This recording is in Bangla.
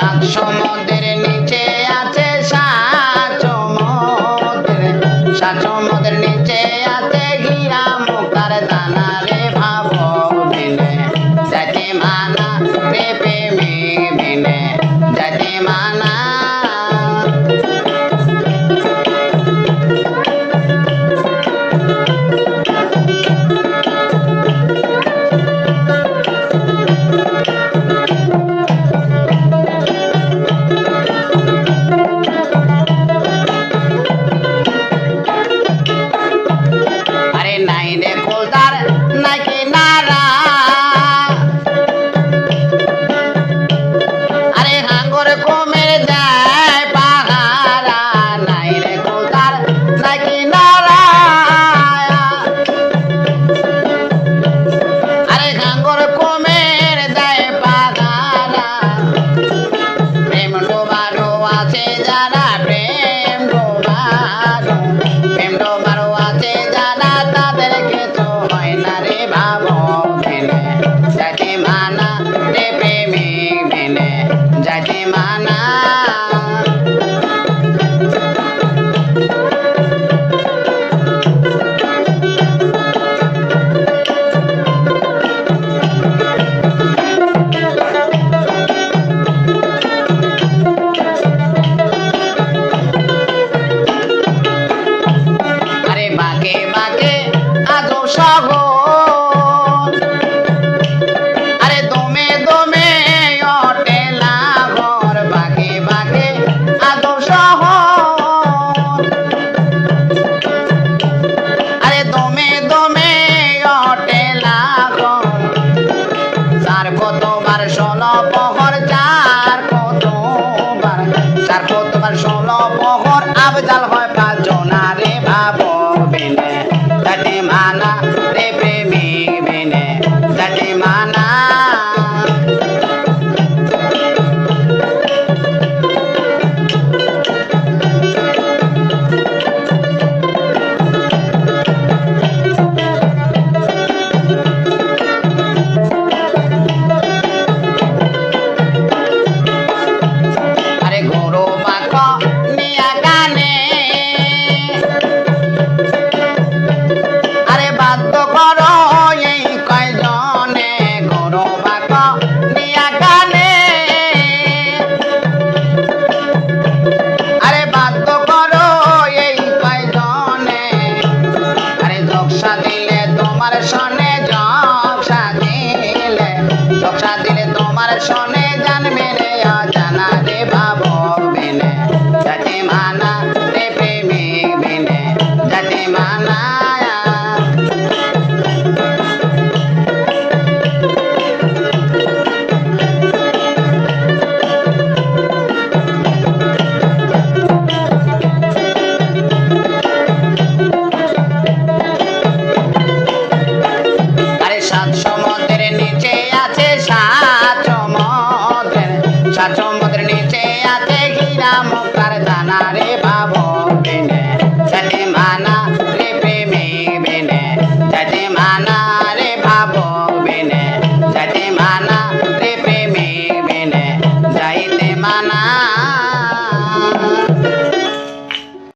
সাত সমুদ্রের নিচে আছে সাত সমুদ্র সাত সমুদ্রের নিচে আছে মোকা তারপর তোমার ষোলো প্রহর আবজাল হয় সনে জপসা দিলে জপসা দিলে তোমার সনে জানবে রে অজানা রে ভাব বিনে জাতি মানা রে প্রেমিক বিনে জাতি মানা